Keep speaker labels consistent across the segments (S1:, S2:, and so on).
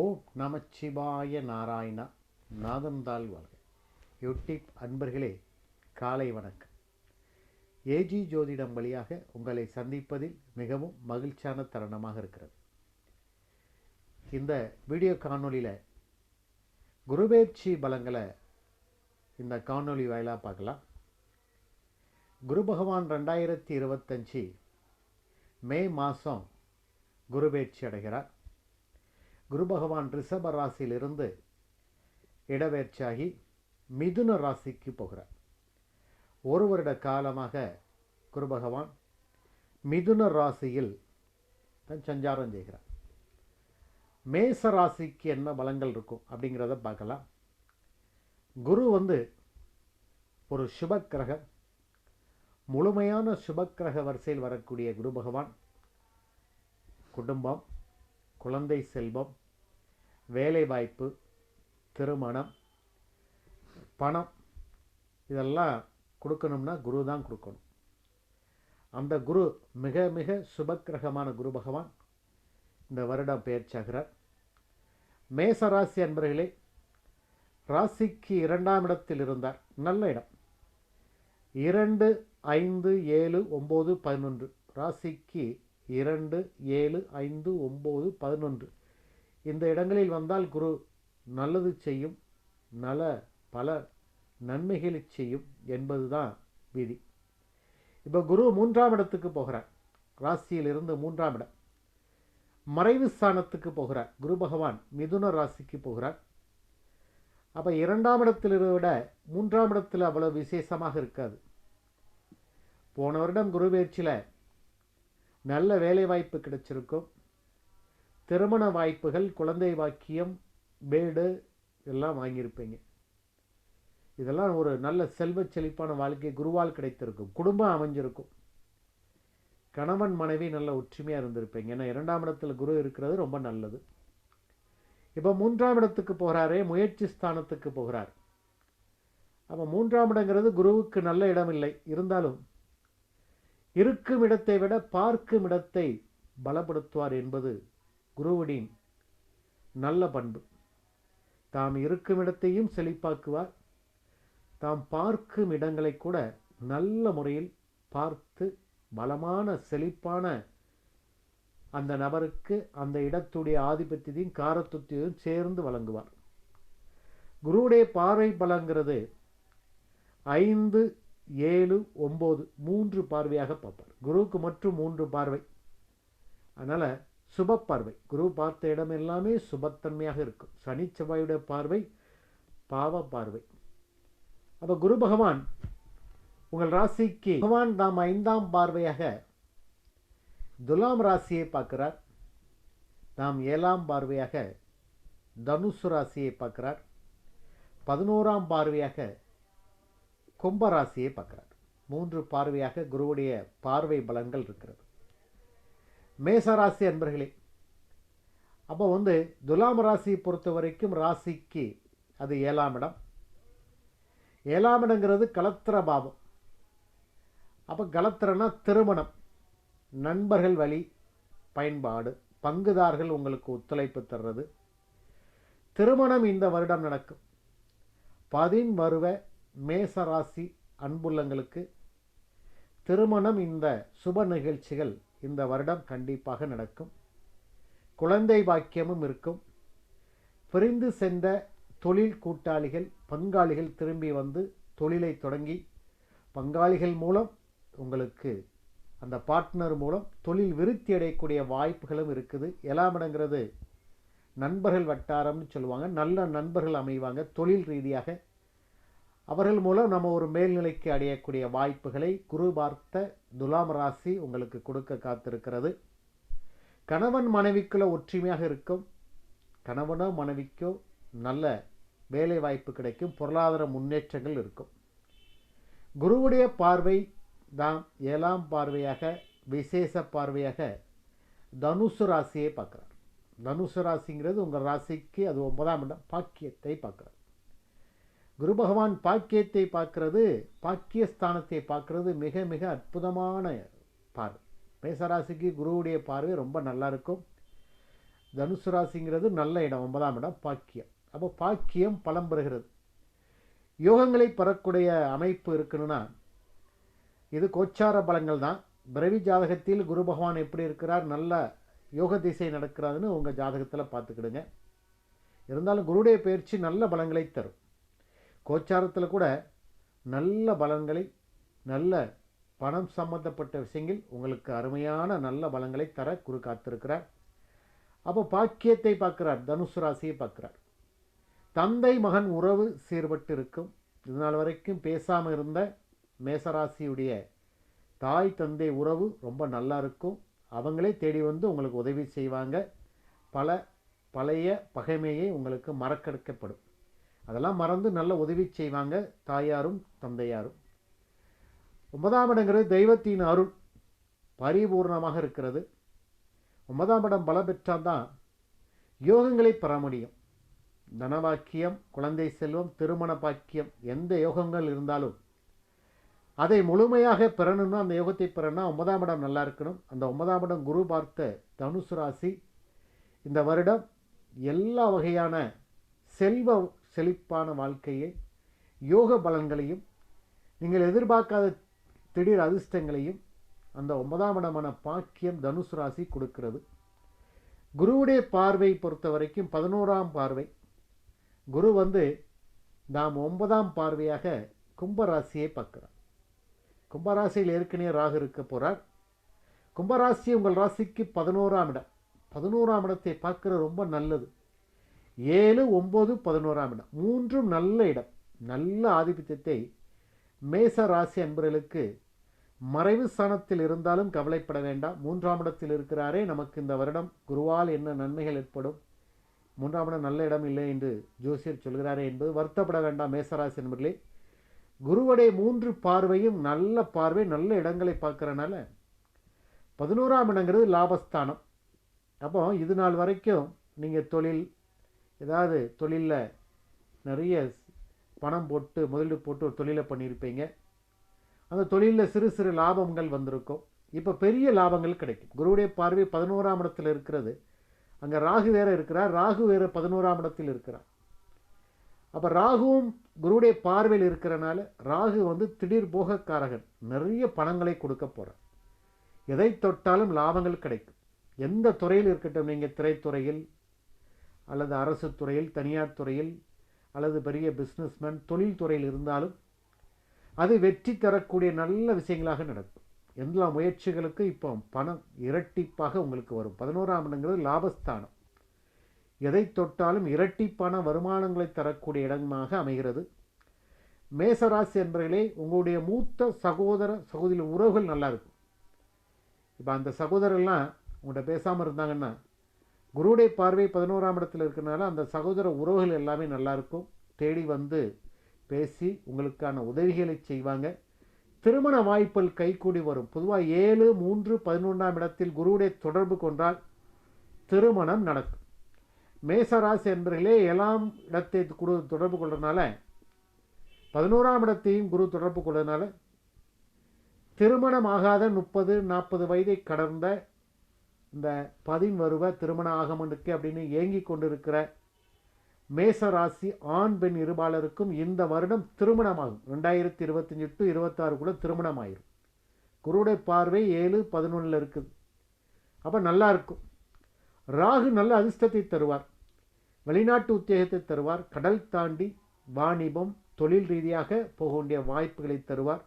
S1: ஓம் நமச்சிவாய நாராயணா நாதந்தாள் வாழ்க. யூடியூப் அன்பர்களே காலை வணக்கம். ஏஜி ஜோதிடம் வழியாக உங்களை சந்திப்பதில் மிகவும் மகிழ்ச்சியான தருணமாக இருக்கிறது. இந்த வீடியோ காணொலியில் குருபெயர்ச்சி பலங்களை இந்த காணொலி வாயிலாக பார்க்கலாம். குரு பகவான் ரெண்டாயிரத்தி இருபத்தஞ்சி மே மாதம் குருபெயர்ச்சி அடைகிறார். குரு பகவான் ரிஷப ராசியிலிருந்து இடவேற்சாகி மிதுன ராசிக்கு போகிறார். ஒரு வருட காலமாக குரு பகவான் மிதுன ராசியில் தான் சஞ்சாரம் செய்கிறார். மேச ராசிக்கு என்ன பலங்கள் இருக்கும் அப்படிங்கிறத பார்க்கலாம். குரு வந்து ஒரு சுபக்கிரகம். முழுமையான சுபக்கிரக வரிசையில் வரக்கூடிய குரு பகவான் குடும்பம் குழந்தை செல்வம் வேலைவாய்ப்பு திருமணம் பணம் இதெல்லாம் கொடுக்கணும்னா குரு தான் கொடுக்கணும். அந்த குரு மிக மிக சுபக்கிரகமான குரு பகவான். இந்த வருடம் பெயர்ச்சாகிறார். மேச ராசி அன்பர்களே ராசிக்கு இரண்டாம் இடத்தில் இருந்தார். நல்ல இடம். இரண்டு ஐந்து ஏழு ஒம்பது பதினொன்று. ராசிக்கு இரண்டு ஏழு ஐந்து ஒம்பது பதினொன்று. இந்த இடங்களில் வந்தால் குரு நல்லது செய்யும் நல பல நன்மைகளை செய்யும் என்பதுதான் விதி. இப்போ குரு மூன்றாம் இடத்துக்கு போகிறார். ராசியிலிருந்து மூன்றாம் இடம். மறைவு ஸ்தானத்துக்கு போகிறார். குரு பகவான் மிதுன ராசிக்கு போகிறார். அப்போ இரண்டாம் இடத்தில் விட மூன்றாம் இடத்தில் அவ்வளோ விசேஷமாக இருக்காது. போன வருடம் குருபேச்சில் நல்ல வேலை வாய்ப்பு கிடைச்சிருக்கும். திருமண வாய்ப்புகள் குழந்தை வாக்கியம் பேடு எல்லாம் வாங்கியிருப்பீங்க. இதெல்லாம் ஒரு நல்ல செல்வ செழிப்பான வாழ்க்கை குருவால் கிடைத்திருக்கும். குடும்பம் அமைஞ்சிருக்கும். கணவன் மனைவி நல்ல ஒற்றுமையாக இருந்திருப்பீங்க. ஏன்னா இரண்டாம் இடத்துல குரு இருக்கிறது ரொம்ப நல்லது. இப்போ மூன்றாம் இடத்துக்கு போகிறாரே முயற்சி ஸ்தானத்துக்கு போகிறார். அப்போ மூன்றாம் இடங்கிறது குருவுக்கு நல்ல இடம் இல்லை இருந்தாலும் இருக்கும் இடத்தை விட பார்க்கும் இடத்தை பலப்படுத்துவார் என்பது குருவுடின் நல்ல பண்பு. தாம் இருக்கும் இடத்தையும் செழிப்பாக்குவார். தாம் பார்க்கும் இடங்களை கூட நல்ல முறையில் பார்த்து பலமான செழிப்பான அந்த நபருக்கு அந்த இடத்துடைய ஆதிபத்தியத்தையும் காரத்துவத்தையும் சேர்ந்து வழங்குவார். குருவுடைய பார்வை பலங்கிறது ஐந்து ஏழு ஒம்பது மூன்று பார்வையாக பார்ப்பார். குருவுக்கு மற்றும் மூன்று பார்வை. அதனால் சுப பார்வை. குரு பார்த்த இடம் எல்லாமே சுபத்தன்மையாக இருக்கும். சனி செவ்வாயுடைய பார்வை பாவ பார்வை. அப்போ குரு பகவான் உங்கள் ராசிக்கு பகவான் தாம் ஐந்தாம் பார்வையாக துலாம் ராசியை பார்க்கிறார். தாம் ஏழாம் பார்வையாக தனுசு ராசியை பார்க்கிறார். பதினோராம் பார்வையாக கும்ப ராசியை பார்க்குறார். மூன்று பார்வையாக குருவுடைய பார்வை பலன்கள் இருக்கிறது. மேசராசி அன்பர்களே அப்போ வந்து துலாம் ராசியை பொறுத்த வரைக்கும் ராசிக்கு அது ஏழாம் இடம். ஏழாம் இடங்கிறது கலத்திர பாவம். அப்போ கலத்திரனா திருமணம் நண்பர்கள் வழி பயன்பாடு பங்குதார்கள் உங்களுக்கு ஒத்துழைப்பு தர்றது. திருமணம் இந்த வருடம் நடக்கும். பதின் வருவ மேசராசி அன்புள்ளங்களுக்கு திருமணம் இந்த சுப நிகழ்ச்சிகள் இந்த வருடம் கண்டிப்பாக நடக்கும். குழந்தை பாக்கியமும் இருக்கும். பிரிந்து சென்ற தொழில் கூட்டாளிகள் பங்காளிகள் திரும்பி வந்து தொழிலை தொடங்கி பங்காளிகள் மூலம் உங்களுக்கு அந்த பார்ட்னர் மூலம் தொழில் விருத்தி அடையக்கூடிய வாய்ப்புகளும் இருக்குது. எலாமிடங்கிறது நண்பர்கள் வட்டாரம்னு சொல்லுவாங்க. நல்ல நண்பர்கள் அமைவாங்க. தொழில் ரீதியாக அவர்கள் மூலம் நம்ம ஒரு மேல்நிலைக்கு அடையக்கூடிய வாய்ப்புகளை குரு பார்த்த துலாம் ராசி உங்களுக்கு கொடுக்க காத்திருக்கிறது. கணவன் மனைவிக்குள்ள ஒற்றுமையாக இருக்கும். கணவனோ மனைவிக்கோ நல்ல வேலை வாய்ப்பு கிடைக்கும். பொருளாதார முன்னேற்றங்கள் இருக்கும். குருவுடைய பார்வை தான் ஏழாம் பார்வையாக விசேஷ பார்வையாக தனுசு ராசியை பார்க்குறார். தனுசு ராசிங்கிறது உங்கள் ராசிக்கு அது ஒன்பதாம் இடம் பாக்கியத்தை பார்க்குறார் குரு பகவான் பாக்கியத்தை பார்க்கறது பாக்கியஸ்தானத்தை பார்க்கறது மிக மிக அற்புதமான பார்வை. மேசராசிக்கு குருவுடைய பார்வை ரொம்ப நல்லா இருக்கும். தனுசு ராசிங்கிறது நல்ல இடம் ஒன்பதாம் இடம் பாக்கியம். அப்போ பாக்கியம் பலம் பெறுகிறது. யோகங்களை பெறக்கூடிய அமைப்பு இருக்குன்னா இது கோச்சார பலங்கள் தான். பிறவி ஜாதகத்தில் குரு பகவான் எப்படி இருக்கிறார் நல்ல யோக திசை நடக்கிறாருன்னு உங்கள் ஜாதகத்தில் பார்த்துக்கிடுங்க. இருந்தாலும் குருடைய பயிற்சி நல்ல பலங்களை தரும். கோச்சாரத்தில் கூட நல்ல பலன்களை நல்ல பணம் சம்பந்தப்பட்ட விஷயங்கள் உங்களுக்கு அருமையான நல்ல பலங்களை தர குரு காத்திருக்கிறார். அப்போ பாக்கியத்தை பார்க்கிறார் தனுசு ராசியை பார்க்கிறார். தந்தை மகன் உறவு சீர்பட்டு இருக்கும் இது நாள் வரைக்கும் பேசாமல் இருந்த மேசராசியுடைய தாய் தந்தை உறவு ரொம்ப நல்லா இருக்கும். அவங்களே தேடி வந்து உங்களுக்கு உதவி செய்வாங்க. பல பழைய பகைமையை உங்களுக்கு மறக்கெடுக்கப்படும். அதெல்லாம் மறந்து நல்ல உதவி செய்வாங்க தாயாரும் தந்தையாரும். ஒன்பதாம் இடங்கிறது தெய்வத்தின் அருள் பரிபூர்ணமாக இருக்கிறது. ஒன்பதாம் இடம் பல பெற்றால்தான் யோகங்களை பெற முடியும். தனவாக்கியம் குழந்தை செல்வம் திருமண பாக்கியம் எந்த யோகங்கள் இருந்தாலும் அதை முழுமையாக பெறணும்னா அந்த யோகத்தை பெறணும்னா ஒன்பதாம் இடம் நல்லா இருக்கணும். அந்த ஒன்பதாம் இடம் குரு பார்த்த தனுசு ராசி இந்த வருடம் எல்லா வகையான செல்வ செழிப்பான வாழ்க்கையை யோக பலன்களையும் நீங்கள் எதிர்பார்க்காத திடீர் அதிர்ஷ்டங்களையும் அந்த ஒன்பதாம் இடமான பாக்கியம் தனுசு ராசி கொடுக்கிறது. குருவுடைய பார்வை பொறுத்த வரைக்கும் பதினோராம் பார்வை. குரு வந்து நாம் ஒன்பதாம் பார்வையாக கும்பராசியை பார்க்கிறார். கும்பராசியில் ஏற்கனவே ராகு இருக்க போகிறார் கும்பராசி உங்கள் ராசிக்கு பதினோராம் இடம். பதினோராம் இடத்தை பார்க்குற ரொம்ப நல்லது. ஏழு ஒம்பது பதினோராம் இடம். மூன்றும் நல்ல இடம். நல்ல ஆதிபத்தியத்தை மேச ராசி அன்பர்களுக்கு மறைவு ஸ்தானத்தில் இருந்தாலும் கவலைப்பட வேண்டாம். மூன்றாம் இடத்தில் இருக்கிறாரே நமக்கு இந்த வருடம் குருவால் என்ன நன்மைகள் ஏற்படும்? மூன்றாம் இடம் நல்ல இடம் இல்லை என்று ஜோசியர் சொல்கிறாரே என்பது வருத்தப்பட வேண்டாம் மேசராசி என்பர்களே குருவடைய மூன்று பார்வையும் நல்ல பார்வை நல்ல இடங்களை பார்க்குறனால பதினோராம் இடங்கிறது லாபஸ்தானம். அப்போ இது நாள் வரைக்கும் நீங்கள் தொழில் ஏதாவது தொழிலில் நிறைய பணம் போட்டு முதலீடு போட்டு ஒரு தொழிலை பண்ணியிருப்பீங்க. அந்த தொழிலில் சிறு சிறு லாபங்கள் வந்திருக்கும். இப்போ பெரிய லாபங்கள் கிடைக்கும். குருவுடைய பார்வை பதினோராம் இடத்தில் இருக்கிறது. அங்கே ராகு வேற இருக்கிறார். ராகு வேற பதினோராம் இடத்தில் இருக்கிறார். அப்போ ராகுவும் குருவுடைய பார்வையில் இருக்கிறனால ராகு வந்து திடீர் போகக்காரகன். நிறைய பணங்களை கொடுக்க போகிறார் எதை தொட்டாலும் லாபங்கள் கிடைக்கும். எந்த துறையில் இருக்கட்டும் நீங்கள் திரைத்துறையில் அல்லது அரசு துறையில் தனியார் துறையில் அல்லது பெரிய பிஸ்னஸ்மேன் தொழில் துறையில் இருந்தாலும் அது வெற்றி தரக்கூடிய நல்ல விஷயங்களாக நடக்கும். எல்லா முயற்சிகளுக்கும் இப்போ பணம் இரட்டிப்பாக உங்களுக்கு வரும். பதினோராம் இடங்கிறது லாபஸ்தானம். எதை தொட்டாலும் இரட்டிப்பான வருமானங்களை தரக்கூடிய இடமாக அமைகிறது. மேசராசி என்பர்களே உங்களுடைய மூத்த சகோதர சகோதரி உறவுகள் நல்லா இருக்கும். இப்போ அந்த சகோதரர்லாம் உங்கள்கிட்ட பேசாமல் இருந்தாங்கன்னா குருடைய பார்வை பதினோராம் இடத்துல இருக்கிறனால அந்த சகோதர உறவுகள் எல்லாமே நல்லாயிருக்கும் தேடி வந்து பேசி உங்களுக்கான உதவிகளை செய்வாங்க. திருமண வாய்ப்புகள் கைகூடி வரும். பொதுவாக ஏழு மூன்று பதினொன்றாம் இடத்தில் குருவுடைய தொடர்பு கொண்டால் திருமணம் நடக்கும். மேசராசி என்பர்களே ஏழாம் இடத்தை குரு தொடர்பு கொள்றதுனால பதினோராம் இடத்தையும் குரு தொடர்பு கொள்றதுனால திருமணம் ஆகாத முப்பது நாற்பது வயதை கடந்த இந்த பதின் வருவ திருமண ஆகமனுக்கு அப்படின்னு ஏங்கி கொண்டிருக்கிற மேசராசி ஆண் பெண் இருபாலருக்கும் இந்த வருடம் திருமணமாகும். ரெண்டாயிரத்தி இருபத்தஞ்சி டு இருபத்தாறு கூட திருமணம் ஆயிரும் குருடைய பார்வை ஏழு பதினொன்றில் இருக்குது. அப்போ நல்லா இருக்கும். ராகு நல்ல அதிர்ஷ்டத்தை தருவார். வெளிநாட்டு உத்தியோகத்தை தருவார். கடல் தாண்டி வாணிபம் தொழில் ரீதியாக போக வேண்டிய வாய்ப்புகளை தருவார்.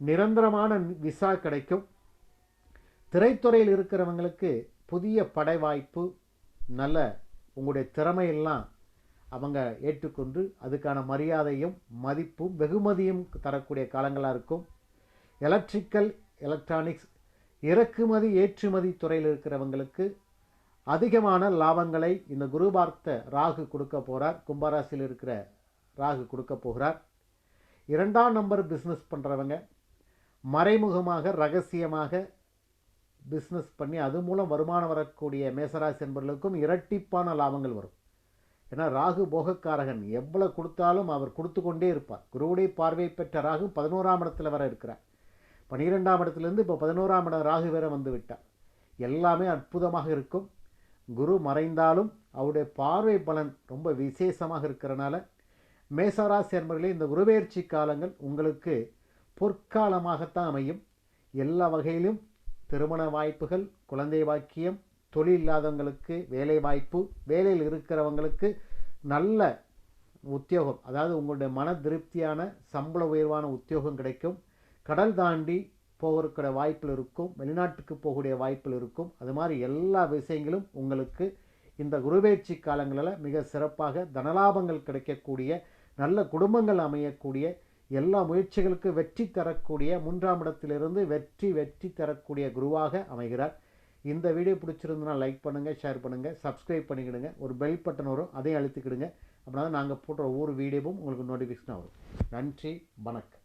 S1: நிரந்தரமான விசா கிடைக்கும். திரைத்துறையில் இருக்கிறவங்களுக்கு புதிய படை வாய்ப்பு நல்ல உங்களுடைய திறமையெல்லாம் அவங்க ஏற்றுக்கொண்டு அதுக்கான மரியாதையும் மதிப்பும் வெகுமதியும் தரக்கூடிய காலங்களாக இருக்கும். எலக்ட்ரிக்கல் எலக்ட்ரானிக்ஸ் இறக்குமதி ஏற்றுமதி துறையில் இருக்கிறவங்களுக்கு அதிகமான லாபங்களை இந்த குரு பார்த்த ராகு கொடுக்க போகிறார் கும்பராசியில் இருக்கிற ராகு கொடுக்க போகிறார். இரண்டாம் நம்பர் பிஸ்னஸ் பண்ணுறவங்க மறைமுகமாக ரகசியமாக பிஸ்னஸ் பண்ணி அது மூலம் வருமானம் வரக்கூடிய மேசராசி என்பவர்களுக்கும் இரட்டிப்பான லாபங்கள் வரும். ஏன்னா ராகு போகக்காரகன் எவ்வளோ கொடுத்தாலும் அவர் கொடுத்து கொண்டே இருப்பார். குருவுடைய பார்வை பெற்ற ராகு பதினோராம் இடத்துல வர இருக்கிறார். பன்னிரெண்டாம் இடத்துலேருந்து இப்போ பதினோராம் இடம் ராகு வேற வந்து விட்டார். எல்லாமே அற்புதமாக இருக்கும். குரு மறைந்தாலும் அவருடைய பார்வை பலன் ரொம்ப விசேஷமாக இருக்கிறனால மேசராசி என்பர்களே இந்த குருபெயர்ச்சி காலங்கள் உங்களுக்கு பொற்காலமாகத்தான் அமையும். எல்லா வகையிலும் திருமண வாய்ப்புகள் குழந்தை வாக்கியம் தொழில் இல்லாதவங்களுக்கு வேலை வாய்ப்பு வேலையில் இருக்கிறவங்களுக்கு நல்ல உத்தியோகம் அதாவது உங்களுடைய மன திருப்தியான சம்பள உயர்வான உத்தியோகம் கிடைக்கும். கடல் தாண்டி போகிறக்கூடிய வாய்ப்பில் இருக்கும் வெளிநாட்டுக்கு போகக்கூடிய வாய்ப்பில் இருக்கும். அது மாதிரி எல்லா விஷயங்களும் உங்களுக்கு இந்த குருபெயர்ச்சி காலங்களில் மிக சிறப்பாக தனலாபங்கள் கிடைக்கக்கூடிய நல்ல குடும்பங்கள் அமையக்கூடிய எல்லா முயற்சிகளுக்கு வெற்றி தரக்கூடிய மூன்றாம் இடத்திலிருந்து வெற்றி வெற்றி தரக்கூடிய குருவாக அமைகிறார். இந்த வீடியோ பிடிச்சிருந்தனா லைக் பண்ணுங்கள் ஷேர் பண்ணுங்கள் சப்ஸ்கிரைப் பண்ணிக்கிடுங்க. ஒரு பெல் பட்டன் வரும் அதையும் அழுத்திக்கிடுங்க. அப்படின்னா நாங்கள் போடுற ஒவ்வொரு வீடியோவும் உங்களுக்கு நோட்டிஃபிகேஷன் வரும். நன்றி வணக்கம்.